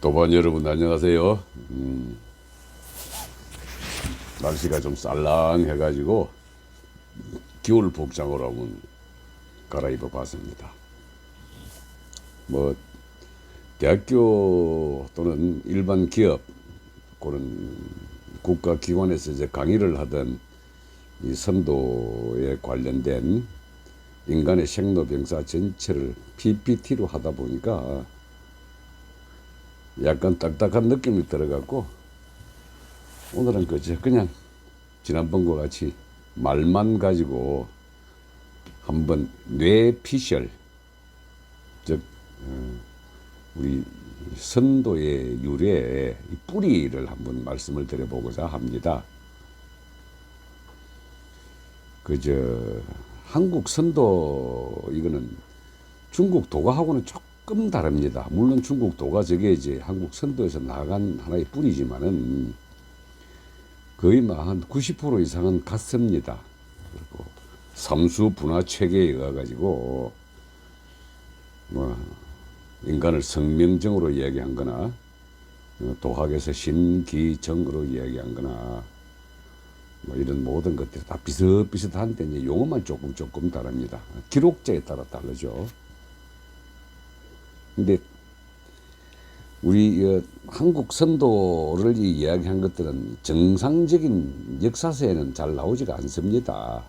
도반 여러분 안녕하세요. 음, 날씨가 좀 쌀랑해가지고 겨울 복장으로 한번 갈아입어 봤습니다. 뭐 대학교 또는 일반 기업 그런 국가기관에서 이제 강의를 하던 이 선도에 관련된 인간의 생로병사 전체를 PPT로 하다 보니까 약간 딱딱한 느낌이 들어갖고 오늘은 그저 그냥 지난번과 같이 말만 가지고 한번 뇌피셜 즉 어, 우리 선도의 유래의 이 뿌리를 한번 말씀을 드려보고자 합니다. 그저 한국 선도 이거는 중국 도가하고는 조금 다릅니다. 물론 중국 도가 저게 이제 한국 선도에서 나간 하나의 뿌리지만은 거의 뭐한90% 이상은 같습니다. 그리고 삼수 분화 체계에 의해 가지고 뭐 인간을 성명정으로 이야기한 거나 어, 도학에서 신기정으로 이야기한 거나 뭐 이런 모든 것들이 다 비슷비슷한데 이제 용어만 조금 조금 다릅니다. 기록자에 따라 다르죠. 근데 우리 어, 한국 선도를 이 이야기한 것들은 정상적인 역사서에는 잘 나오지가 않습니다.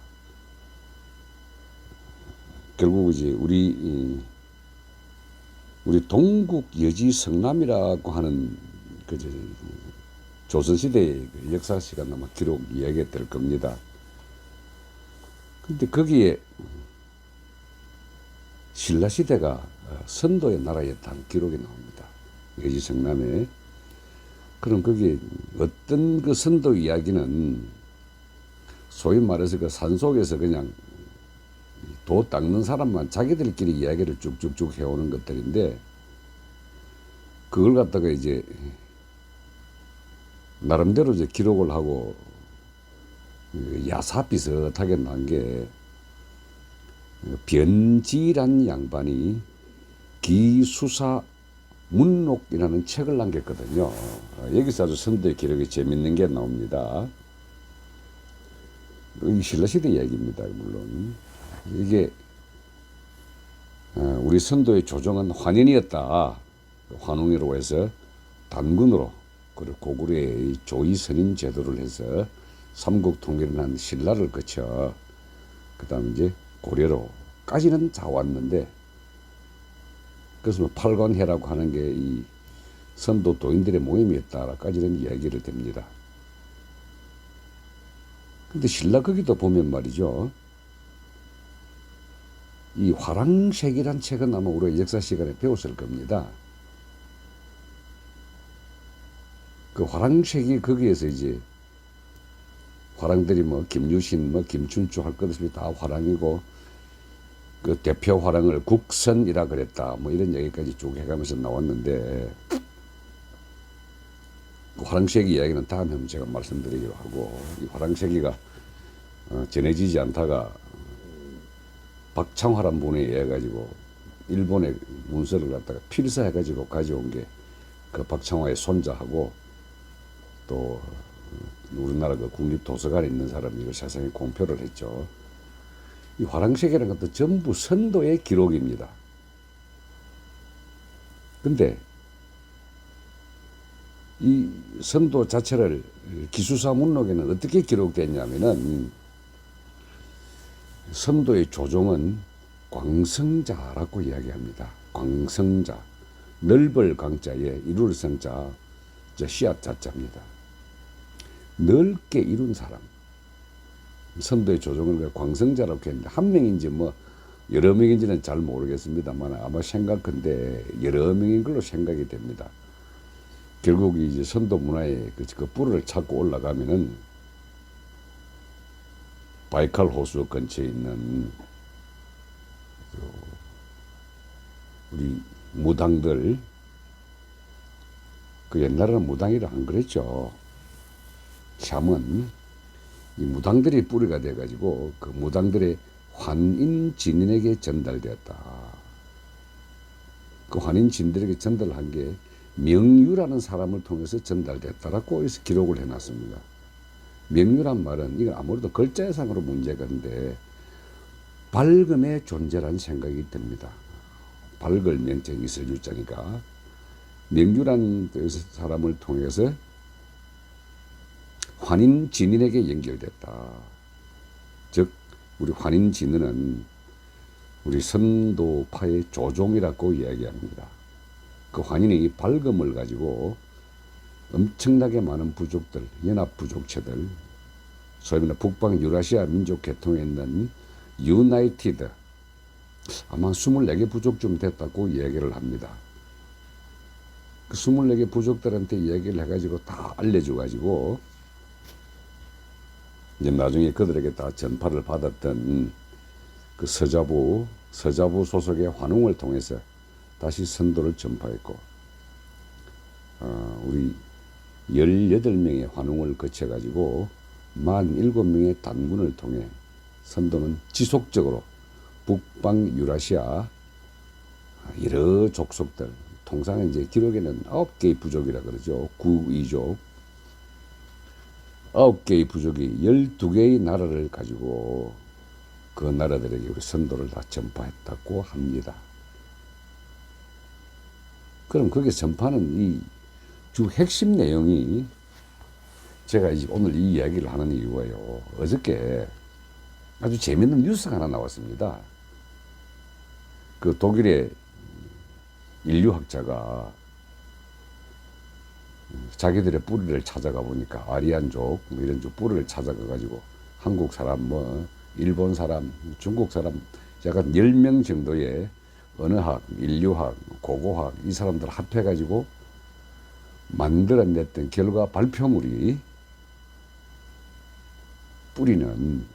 결국 이제 우리 이, 우리 동국 여지 성남이라고 하는 그 저, 조선시대의 그 역사 시간 아마 기록 이야기가 될 겁니다. 근데 거기에 신라시대가 선도의 나라였다는 기록이 나옵니다. 여지 성남에. 그럼 거기에 어떤 그 선도 이야기는 소위 말해서 그 산속에서 그냥 도 닦는 사람만 자기들끼리 이야기를 쭉쭉쭉 해오는 것들인데 그걸 갖다가 이제 나름대로 이제 기록을 하고 그 야사 비슷하게 난 게 변지란 양반이 기수사 문록이라는 책을 남겼거든요. 여기서 아주 선대 기록이 재밌는 게 나옵니다. 이 신라시대 이야기입니다. 물론 이게 어, 우리 선도의 조정은 환인이었다. 환웅이라고 해서 단군으로 그리고 고구려의 조이 선인 제도를 해서 삼국 통일을 한 신라를 거쳐 그다음 이제 고려로까지는 다 왔는데 그래서 뭐 팔관회라고 하는 게 이 선도 도인들의 모임이었다까지는 이야기를 됩니다. 근데 신라 거기도 보면 말이죠. 이 화랑색이란 책은 아마 우리 역사 시간에 배웠을 겁니다. 그 화랑색이 거기에서 이제 화랑들이 뭐 김유신, 뭐 김춘추 할 것 없이 다 화랑이고 그 대표 화랑을 국선이라 그랬다. 뭐 이런 얘기까지 쭉 해가면서 나왔는데 그 화랑색이 이야기는 다음에 제가 말씀드리기로 하고 이 화랑색이가 어, 전해지지 않다가 박창화란 분에 의해 가지고 일본의 문서를 갖다가 필사해 가지고 가져온 게 그 박창화의 손자하고 또 우리나라 그 국립도서관에 있는 사람이 이걸 세상에 공표를 했죠. 이 화랑색이라는 것도 전부 선도의 기록입니다. 근데 이 선도 자체를 기수사 문록에는 어떻게 기록됐냐면은 선도의 조종은 광성자라고 이야기합니다. 광성자. 넓을 광자에 이룰 성자, 저 씨앗 자자입니다. 넓게 이룬 사람. 선도의 조종을 광성자라고 했는데 한 명인지 뭐 여러 명인지는 잘 모르겠습니다만 아마 생각컨대 여러 명인 걸로 생각이 됩니다. 결국 이제 선도 문화의 그, 그 뿔을 찾고 올라가면은 바이칼 호수 근처에 있는 그 우리 무당들 그 옛날에는 무당이라 안 그랬죠. 샤먼 이 무당들이 뿌리가 돼 가지고 그 무당들의 환인 진인에게 전달되었다. 그 환인 진들에게 전달한 게 명유라는 사람을 통해서 전달됐다라고 해서 기록을 해놨습니다. 명유란 말은 이건 아무래도 글자상으로 문제가 있는데 밝음의 존재라는 생각이 듭니다. 밝을 명칭이 있을 유자니까 명유란 사람을 통해서 환인 진인에게 연결됐다. 즉 우리 환인 진인은 우리 선도파의 조종이라고 이야기합니다. 그 환인이 밝음을 가지고 엄청나게 많은 부족들, 연합 부족체들, 소위 말해 북방 유라시아 민족 계통에 있는 유나이티드 아마 24개 부족쯤 됐다고 얘기를 합니다. 그 24개 부족들한테 얘기를 해가지고 다 알려줘가지고 이제 나중에 그들에게 다 전파를 받았던 그 서자부, 서자부 소속의 환웅을 통해서 다시 선도를 전파했고, 어, 우리 18명의 환웅을 거쳐가지고 47명의 단군을 통해 선도는 지속적으로 북방 유라시아 여러 족속들, 통상 이제 기록에는 아홉 개의 부족이라 그러죠. 구이족. 아홉 개의 부족이 열두 개의 나라를 가지고 그 나라들에게 우리 선도를 다 전파했다고 합니다. 그럼 거기에 전파는 이 주 핵심 내용이 제가 이제 오늘 이 이야기를 하는 이유가요. 어저께 아주 재밌는 뉴스가 하나 나왔습니다. 그 독일의 인류학자가 자기들의 뿌리를 찾아가 보니까 아리안족 뭐 이런 쪽 뿌리를 찾아가 가지고 한국 사람 뭐 일본 사람 중국 사람 약간 10명 정도의 언어학, 인류학, 고고학 이 사람들 합해 가지고 만들어냈던 결과 발표물이 뿌리는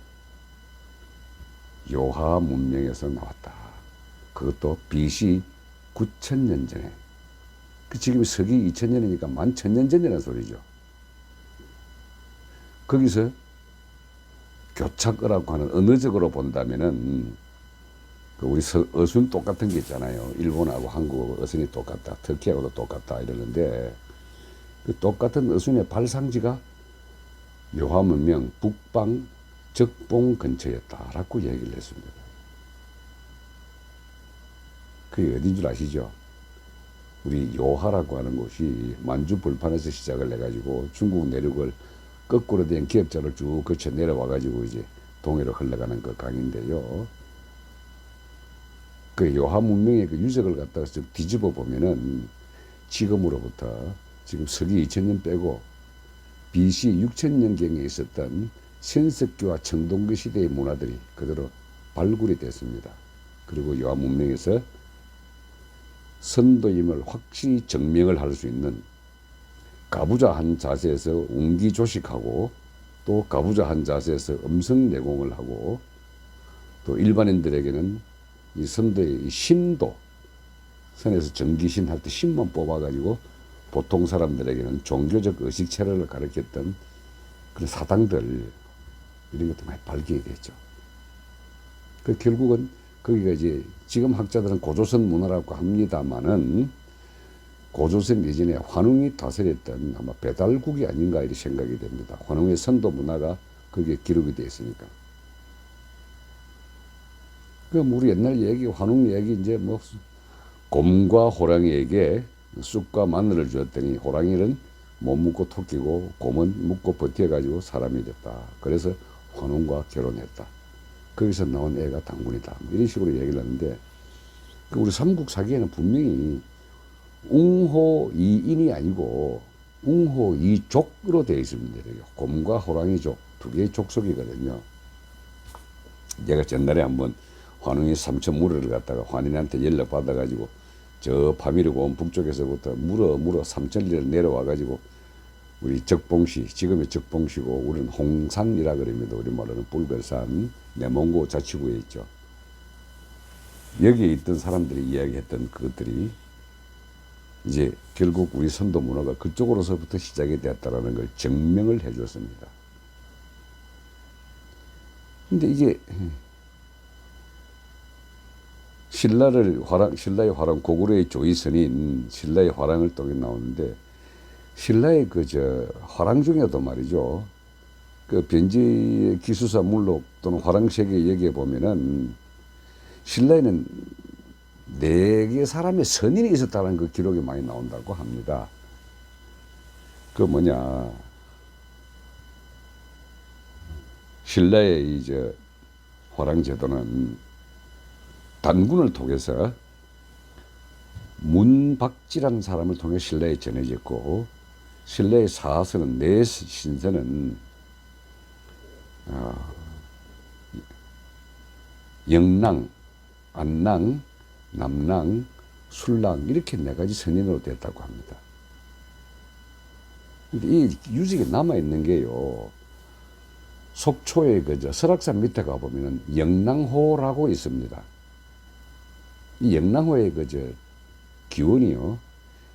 요하 문명에서 나왔다. 그것도 BC 9천년 전에. 그 지금 서기 2000년이니까 만 천년 전이라는 소리죠. 거기서 교착어라고 하는 언어적으로 본다면은 그 우리 서, 어순 똑같은 게 있잖아요. 일본하고 한국 어순이 똑같다. 터키하고도 똑같다 이러는데 그 똑같은 어순의 발상지가 요하 문명 북방 적봉 근처였다라고 얘기를 했습니다. 그게 어딘 줄 아시죠? 우리 요하라고 하는 곳이 만주 불판에서 시작을 해가지고 중국 내륙을 거꾸로 된 기업자를 쭉 거쳐 내려와가지고 이제 동해로 흘러가는 그 강인데요. 그 요하 문명의 그 유적을 갖다가 좀 뒤집어 보면은 지금으로부터 지금 서기 2000년 빼고 BC 6000년경에 있었던 신석기와 청동기 시대의 문화들이 그대로 발굴이 됐습니다. 그리고 요하 문명에서 선도임을 확실히 증명을 할 수 있는 가부좌 한 자세에서 웅기조식하고 또 가부좌 한 자세에서 음성 내공을 하고 또 일반인들에게는 이 선도의 이 신도 선에서 정기신 할 때 신만 뽑아가지고 보통 사람들에게는 종교적 의식 체를 가르쳤던 그런 사당들 이런 것도 많이 발견이 됐죠. 그 결국은 거기가 이제 지금 학자들은 고조선 문화라고 합니다만은 고조선 예전에 환웅이 다스렸던 아마 배달국이 아닌가 이렇게 생각이 됩니다. 환웅의 선도 문화가 거기에 기록이 되어 있으니까. 그 우리 옛날 얘기, 환웅 얘기 이제 뭐 곰과 호랑이에게 쑥과 마늘을 주었더니 호랑이는 못 묻고 토끼고 곰은 묻고 버텨가지고 사람이 됐다. 그래서 환웅과 결혼했다. 거기서 나온 애가 당군이다. 뭐 이런 식으로 얘기를 하는데 그 우리 삼국 사기에는 분명히 웅호이인이 아니고 웅호이족으로 되어 있습니다. 곰과 호랑이족 두 개의 족속이거든요. 제가 전날에 한번 환웅이 삼천 물을 갖다가 환인한테 연락 받아가지고 저 파미르고 온 북쪽에서부터 물어 물어 삼천리를 내려와가지고 우리 적봉시 지금의 적봉시고 우리는 홍산이라 그럽니다. 우리 말로는 불걸산 내몽고 자치구에 있죠. 여기에 있던 사람들이 이야기했던 그것들이 이제 결국 우리 선도 문화가 그쪽으로서부터 시작이 되었다라는 걸 증명을 해줬습니다. 근데 이게 신라를 화랑 신라의 화랑 고구려의 조이선인 신라의 화랑을 통해 나오는데 신라의 그 저 화랑 중에도 말이죠. 그 변지 기수사 물록 또는 화랑세계 여기에 보면은 신라에는 네 개 사람의 선인이 있었다는 그 기록이 많이 나온다고 합니다. 그 뭐냐 신라의 이제 화랑 제도는 단군을 통해서 문박지라는 사람을 통해 신라에 전해졌고 신라의 사서는 네 신서는 어, 영랑, 안랑, 남랑, 술랑 이렇게 네 가지 선인으로 됐다고 합니다. 근데 이 유적이 남아 있는 게요. 속초에 그저 설악산 밑에 가 보면은 영랑호라고 있습니다. 이 영랑호의 그저 기원이요.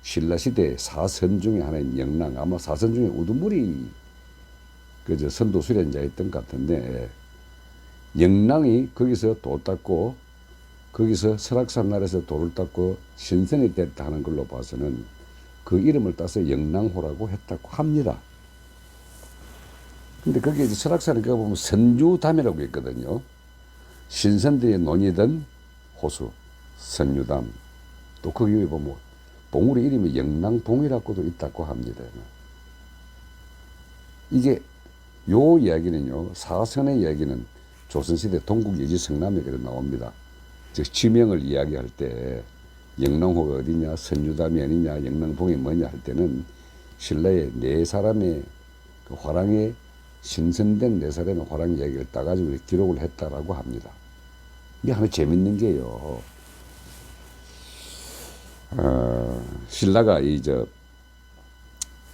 신라 시대 사선 중에 하나인 영랑 아마 사선 중에 우두물이 그저 선도 수련자였던 것 같은데 영랑이 거기서 돌 닦고 거기서 설악산 나라에서 돌을 닦고 신선이 됐다 하는 걸로 봐서는 그 이름을 따서 영랑호라고 했다고 합니다. 근데 거기에 이제 설악산에 가보면 선주담이라고 있거든요. 신선들이 논이던 호수, 선유담. 또 거기 에 보면 봉우리 이름이 영랑봉이라고도 있다고 합니다. 이게 요 이야기는요, 사선의 이야기는 조선시대 동국예지 그래 나옵니다. 즉, 지명을 이야기할 때 영랑호가 어디냐, 선유담이 아니냐, 영랑봉이 뭐냐 할 때는 신라의 네 사람의 그 화랑의 신선된 네 사람의 화랑 이야기를 따가지고 기록을 했다라고 합니다. 이게 하나 재밌는 게요. 어, 신라가 이 저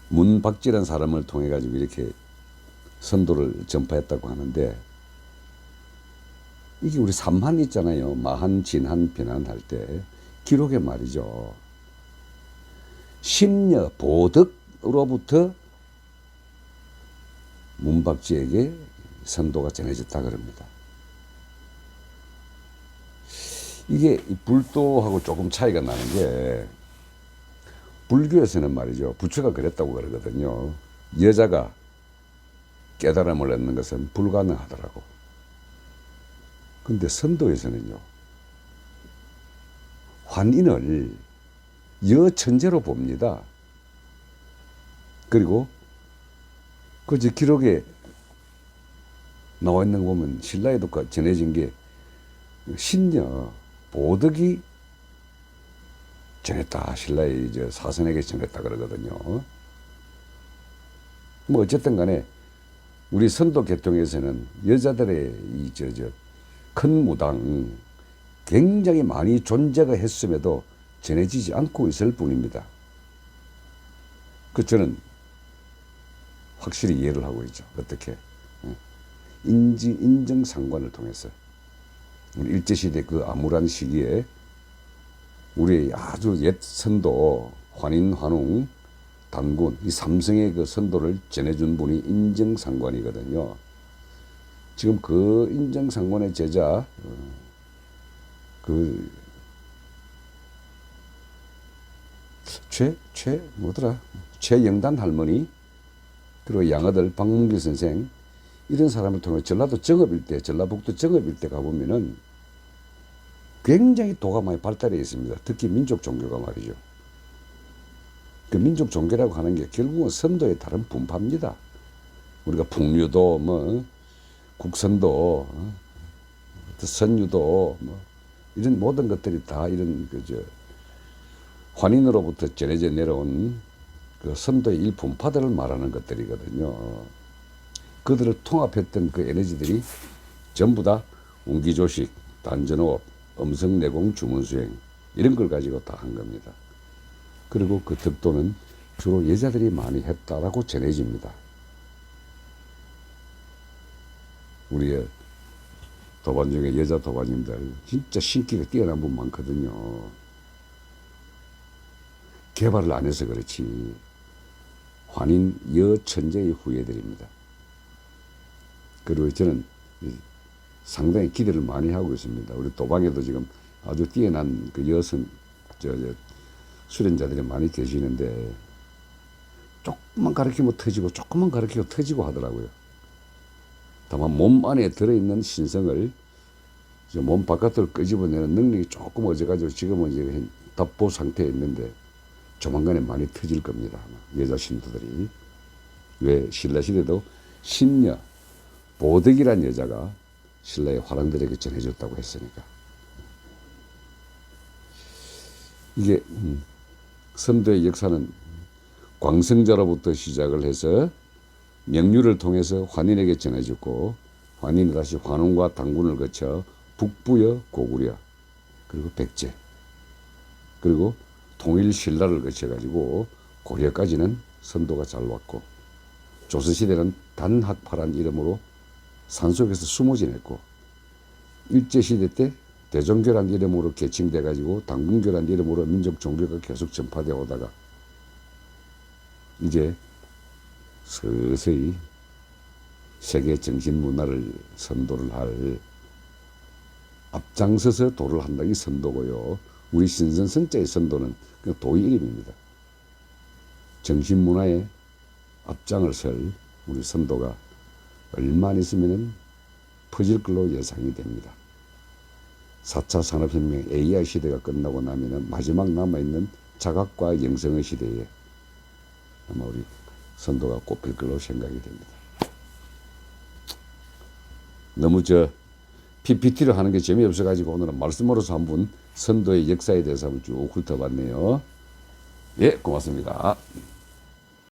문박지라는 사람을 통해 가지고 이렇게 선도를 전파했다고 하는데 이게 우리 삼한 있잖아요. 마한, 진한, 비난 할 때 기록에 말이죠. 심려, 보덕으로부터 문박지에게 선도가 전해졌다 그럽니다. 이게 이 불도하고 조금 차이가 나는 게 불교에서는 말이죠. 부처가 그랬다고 그러거든요. 여자가 깨달음을 얻는 것은 불가능하더라고. 근데 선도에서는요. 환인을 여천재로 봅니다. 그리고 그저 기록에 나와 있는 거 보면 신라에도 그 전해진 게 신녀 보덕이 전했다 신라의 이제 사선에게 전했다 그러거든요. 뭐 어쨌든 간에 우리 선도 계통에서는 여자들의 이 저 저 큰 무당 굉장히 많이 존재가 했음에도 전해지지 않고 있을 뿐입니다. 그 저는 확실히 이해를 하고 있죠. 어떻게 인지 인정 상관을 통해서 우리 일제 시대 그 암울한 시기에 우리 아주 옛 선도 환인 환웅 단군 이 삼성의 그 선도를 전해준 분이 인정상관이거든요. 지금 그 인정상관의 제자 어, 그 최, 최, 뭐더라? 최영단 할머니, 그리고 양아들 박문길 선생, 이런 사람을 통해 전라도 정읍일대, 전라북도 정읍일대 가보면은 굉장히 도가 많이 발달해 있습니다. 특히 민족 종교가 말이죠. 그 민족 종교라고 하는 게 결국은 선도의 다른 분파입니다. 우리가 풍류도, 뭐, 국선도, 어, 또 선유도, 뭐, 이런 모든 것들이 다 이런, 그, 저, 환인으로부터 전해져 내려온 그 선도의 일분파들을 말하는 것들이거든요. 그들을 통합했던 그 에너지들이 전부 다 운기조식, 단전호흡, 음성 내공, 주문 수행 이런 걸 가지고 다 한 겁니다. 그리고 그 득도는 주로 여자들이 많이 했다라고 전해집니다. 우리의 도반 중에 여자 도반님들 진짜 신기가 뛰어난 분 많거든요. 개발을 안 해서 그렇지 환인 여천재의 후예들입니다. 그리고 저는 상당히 기대를 많이 하고 있습니다. 우리 도방에도 지금 아주 뛰어난 그 여성 저, 저 수련자들이 많이 계시는데 조금만 가르치면 터지고 조금만 가르치고 터지고 하더라고요. 다만 몸 안에 들어있는 신성을 몸 바깥으로 끄집어내는 능력이 조금 어져가지고 지금은 이제 답보 상태에 있는데 조만간에 많이 터질 겁니다. 여자 신도들이 왜 신라 시대도 신녀 보덕이란 여자가 신라의 화랑들에게 전해줬다고 했으니까. 이게 음, 선도의 역사는 광성자로부터 시작을 해서 명류를 통해서 환인에게 전해졌고 환인이 다시 환웅과 당군을 거쳐 북부여 고구려 그리고 백제 그리고 통일 신라를 거쳐 가지고 고려까지는 선도가 잘 왔고 조선시대는 단학파란 이름으로 산속에서 숨어 지냈고 일제시대 때 대종교란 이름으로 개칭돼 가지고 당군교란 이름으로 민족 종교가 계속 전파되어 오다가 이제 서서히 세계 정신 문화를 선도를 할 앞장서서 도를 한다 이 선도고요. 우리 신선 선자의 선도는 그 도의 이름입니다. 정신 문화의 앞장을 설 우리 선도가 얼마 안 있으면 퍼질 걸로 예상이 됩니다. 4차 산업혁명 AI 시대가 끝나고 나면은 마지막 남아있는 자각과 영성의 시대에 아마 우리 선도가 꼽힐 걸로 생각이 됩니다. 너무 저 PPT를 하는 게 재미없어가지고 오늘은 말씀으로서 한번 선도의 역사에 대해서 한번 쭉 훑어봤네요. 예, 고맙습니다.